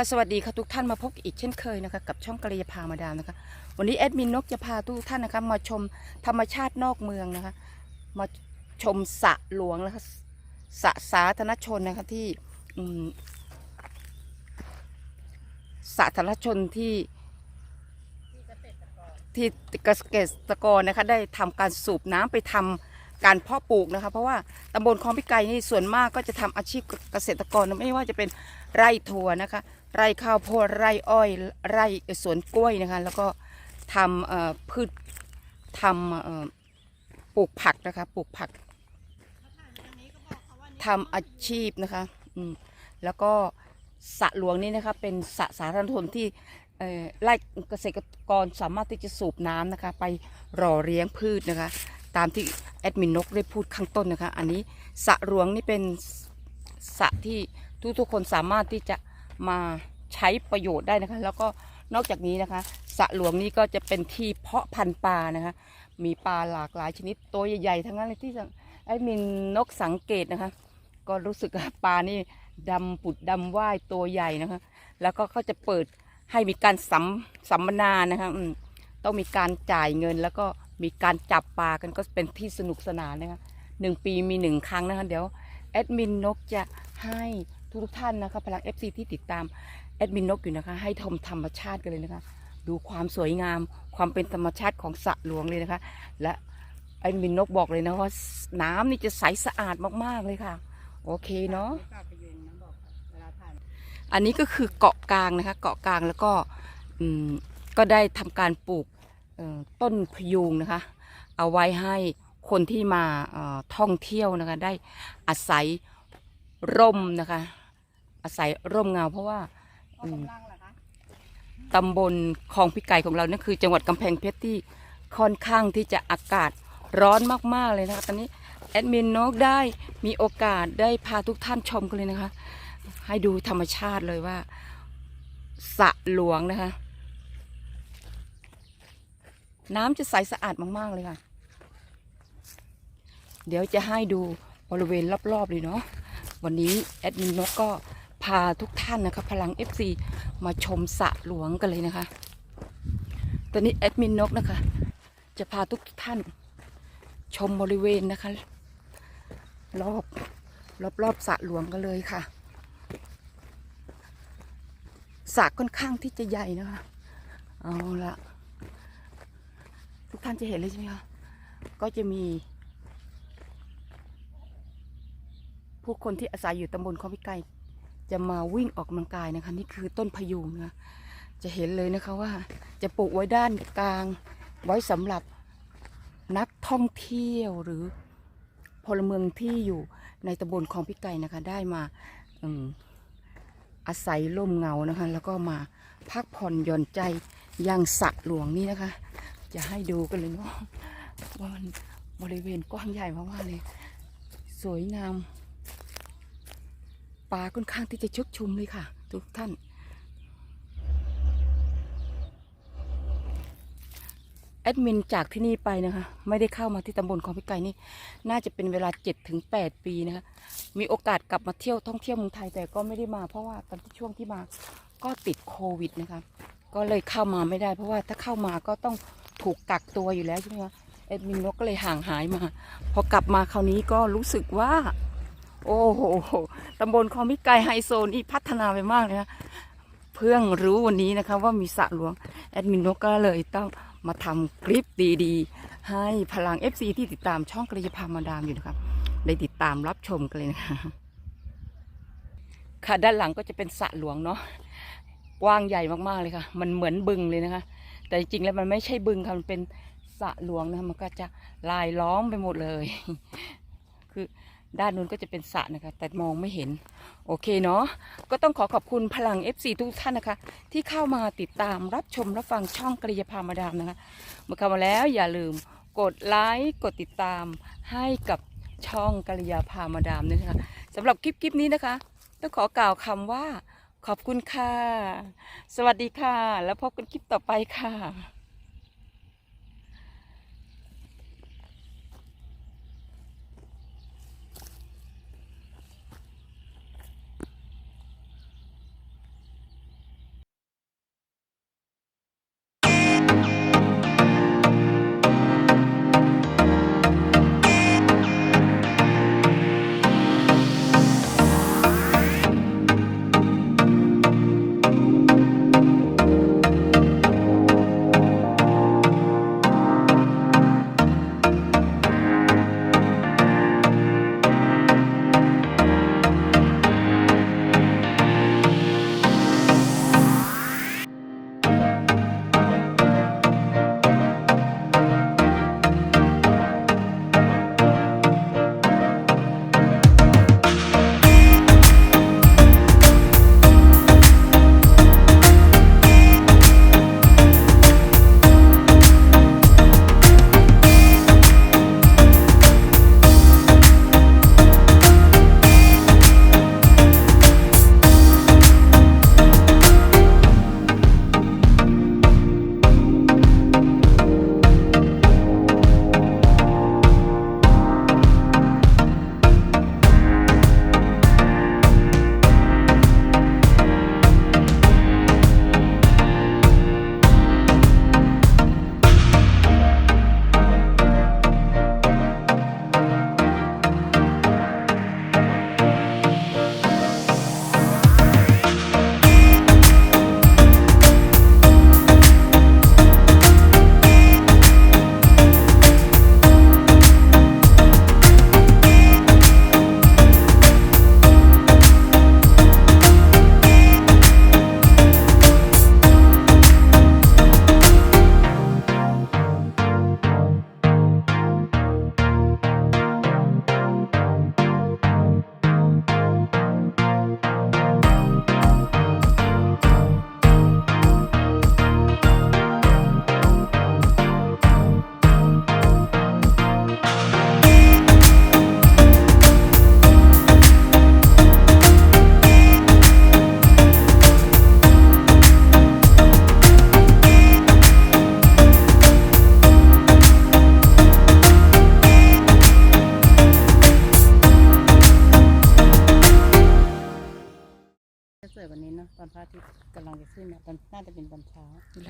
ค่ะสวัสดีค่ะทุกท่านมาพบอีกเช่นเคยนะคะกับช่องกระยาพามาดามนะคะ วันนี้แอดมินนกจะพาทุกท่านนะคะมาชมธรรมชาตินอกเมืองนะคะ มาชมสระหลวงนะคะสระสาธารณชนนะคะที่อืมสาธารณชนที่ที่เกษตรกรนะคะได้ทำการสูบน้ำไปทำการเพาะปลูกนะคะ เพราะว่าตำบลคลองพิไกนี่ส่วนมากก็จะทำอาชีพเกษตรกรไม่ว่าจะเป็นไร่ถั่วนะคะ ไร่ข้าวโพดไร่อ้อยไร่สวนกล้วยนะคะ แล้วก็ทำพืชทำปลูกผักนะคะปลูกผักทำอาชีพนะคะแล้วก็สระหลวงนี่นะคะเป็นสระสาธารณชนที่ไร่เกษตรกรสามารถที่จะสูบน้ำนะคะ ไปหล่อเลี้ยงพืชนะคะ ตามที่แอดมินนกได้พูดข้างต้นนะคะ อันนี้สระหลวงนี่เป็นสระที่ทุกๆคนสามารถที่จะ มาใช้ประโยชน์ได้นะคะ แล้วก็นอกจากนี้นะคะสระหลวงนี้ก็จะเป็นที่เพาะพันธุ์ปลานะคะ มีปลาหลากหลายชนิดตัวใหญ่ๆทั้งนั้นเลยที่ไอ้มินนกสังเกตนะคะ ก็รู้สึกว่าปลานี่ดำปุดดำว่ายตัวใหญ่นะคะ แล้วก็เขาจะเปิดให้มีการสัมสัมมนานะคะต้องมีการจ่ายเงิน แล้วก็มีการจับปลากันก็เป็นที่สนุกสนานนะคะหนึ่งปีมีหนึ่งครั้งนะคะ เดี๋ยวแอดมินนกจะให้ ทุกท่านนะคะพลัง FC ที่ติดตามแอดมินนกอยู่นะคะ ให้ชมธรรมชาติกันเลยนะคะ ดูความสวยงามความเป็นธรรมชาติของสระหลวงเลยนะคะ และแอดมินนกบอกเลยนะว่าน้ำนี่จะใสสะอาดมากๆเลยค่ะ โอเคเนาะอันนี้ก็คือเกาะกลางนะคะ เกาะกลางแล้วก็ก็ได้ทำการปลูกต้นพยุงนะคะ เอาไว้ให้คนที่มาท่องเที่ยวนะคะ ได้อาศัย ร่มนะคะ อาศัยร่มเงาเพราะว่าตำบลคลองพิไก่ของเรานั่นคือ จังหวัดกำแพงเพชรที่ค่อนข้างที่จะอากาศร้อนมากๆเลยนะคะตอนนี้แอดมินนกได้มีโอกาสได้พาทุกท่านชมกันเลยนะคะ ให้ดูธรรมชาติเลยว่าสะหลวงนะคะ น้ำจะใสสะอาดมากๆเลยค่ะ เดี๋ยวจะให้ดูบริเวณรอบๆเลยเนาะ วันนี้แอดมินนกก็พาทุกท่านนะคะ พลัง FC มาชมสระหลวงกันเลยนะคะ ตอนนี้แอดมินนกนะคะ จะพาทุกท่านชมบริเวณนะคะ รอบรอบรอบสระหลวงกันเลยค่ะสระค่อนข้างที่จะใหญ่นะคะเอาละทุกท่านจะเห็นเลยใช่ไหมคะก็จะมี ผู้คนที่อาศัยอยู่ตำบลคลองพิไกรจะมาวิ่งออกกำลังกายนะคะ นี่คือต้นพยุงนะจะเห็นเลยนะคะว่า จะปลูกไว้ด้านกลาง ไว้สำหรับนักท่องเที่ยวหรือพลเมืองที่อยู่ในตำบลคลองพิไกรนะคะ ได้มาอาศัยร่มเงานะคะ แล้วก็มาพักผ่อนหย่อนใจยังสระหลวงนี่นะคะ จะให้ดูกันเลยเนาะว่ามันบริเวณกว้างใหญ่มากๆเลย สวยงาม ปลาค่อนข้างที่จะชุกชุมเลยค่ะ ทุกท่าน แอดมินจากที่นี่ไปนะคะ ไม่ได้เข้ามาที่ตำบลคลองพิไกรนี่ น่าจะเป็นเวลา7ถึง8ปีนะคะ มีโอกาสกลับมาเที่ยวท่องเที่ยวเมืองไทยแต่ก็ไม่ได้มา เพราะว่าตอนที่ช่วงที่มาก็ติดโควิดนะคะ ก็เลยเข้ามาไม่ได้เพราะว่าถ้าเข้ามาก็ต้องถูกกักตัวอยู่แล้วใช่ไหมคะแอดมินนกก็เลยห่างหายมา พอกลับมาคราวนี้ก็รู้สึกว่า โอ้โหตำบลคลองพิไกรไฮโซนี่พัฒนาไปมากเลยนะเพิ่งรู้วันนี้นะคะว่ามีสระหลวง แอดมินนกก็เลยต้องมาทำคลิปดีๆ ให้พลัง FC ที่ติดตามช่องกระยาพามาดามอยู่นะครับ ได้ติดตามรับชมกันเลยนะคะค่ะด้านหลังก็จะเป็นสระหลวงเนาะกว้างใหญ่มากๆเลยค่ะ มันเหมือนบึงเลยนะคะ แต่จริงๆแล้วมันไม่ใช่บึงค่ะมันเป็นสระหลวงนะะมันก็จะลายล้อมไปหมดเลย คือ ด้านนู้นก็จะเป็นสระนะคะ แต่มองไม่เห็น โอเคเนาะก็ต้องขอขอบคุณพลัง FC ทุกท่านนะคะ ที่เข้ามาติดตามรับชมรับฟังช่องกริยาพามาดามนะคะ เมื่อเข้ามาแล้วอย่าลืมกดไลค์กดติดตามให้กับช่องกริยาพามาดามด้วยนะคะสำหรับคลิปคลิปนี้นะคะ ต้องขอกล่าวคำว่าขอบคุณค่ะ สวัสดีค่ะ แล้วพบกันคลิปต่อไปค่ะ ลังจะขึ้นมาตอนน่าจะ